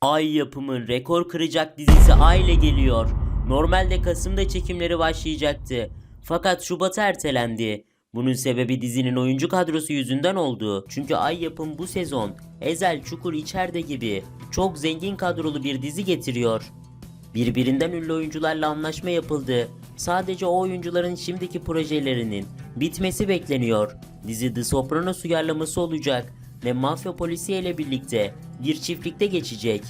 Ay yapımın rekor kıracak dizisi Aile geliyor. Normalde Kasım'da çekimleri başlayacaktı. Fakat Şubat'a ertelendi. Bunun sebebi dizinin oyuncu kadrosu yüzünden oldu. Çünkü Ay yapım bu sezon Ezel Çukur içeride gibi çok zengin kadrolu bir dizi getiriyor. Birbirinden ünlü oyuncularla anlaşma yapıldı. Sadece o oyuncuların şimdiki projelerinin bitmesi bekleniyor. Dizi The Sopranos uyarlaması olacak ve mafya polisiye ile birlikte bir çiftlikte geçecek.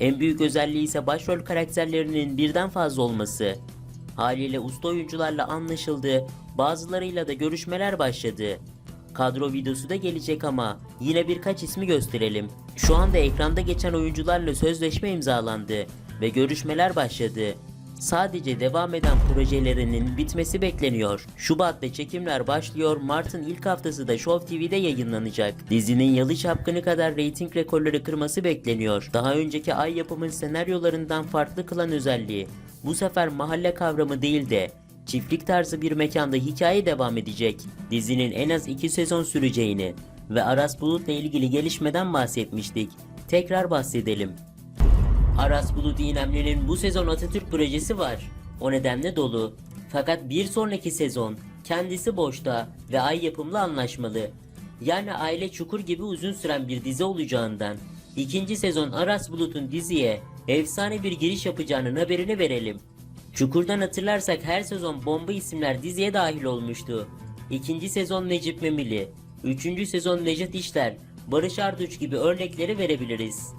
En büyük özelliği ise başrol karakterlerinin birden fazla olması. Haliyle usta oyuncularla anlaşıldı, bazılarıyla da görüşmeler başladı. Kadro videosu da gelecek ama yine birkaç ismi gösterelim. Şu anda ekranda geçen oyuncularla sözleşme imzalandı ve görüşmeler başladı. Sadece devam eden projelerinin bitmesi bekleniyor. Şubat'ta çekimler başlıyor, Mart'ın ilk haftası da Show TV'de yayınlanacak. Dizinin Yalı Çapkını kadar reyting rekorları kırması bekleniyor. Daha önceki Ay yapımın senaryolarından farklı kılan özelliği, bu sefer mahalle kavramı değil de çiftlik tarzı bir mekanda hikaye devam edecek. Dizinin en az 2 sezon süreceğini ve Aras Bulut'la ilgili gelişmeden bahsetmiştik. Tekrar bahsedelim. Aras Bulut İynemli'nin bu sezon Atatürk projesi var. O nedenle dolu. Fakat bir sonraki sezon kendisi boşta ve ay yapımla anlaşmalı. Yani aile çukur gibi uzun süren bir dizi olacağından ikinci sezon Aras Bulut'un diziye efsane bir giriş yapacağının haberini verelim. Çukur'dan hatırlarsak her sezon bomba isimler diziye dahil olmuştu. İkinci sezon Necip Memili, üçüncü sezon Nejat İşler, Barış Arduç gibi örnekleri verebiliriz.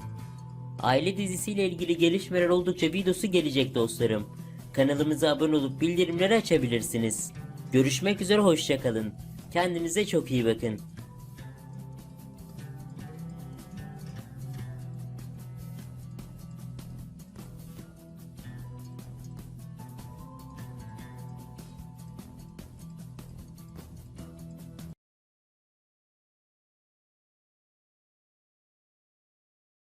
Aile dizisiyle ilgili gelişmeler oldukça videosu gelecek dostlarım. Kanalımıza abone olup bildirimleri açabilirsiniz. Görüşmek üzere hoşçakalın. Kendinize çok iyi bakın.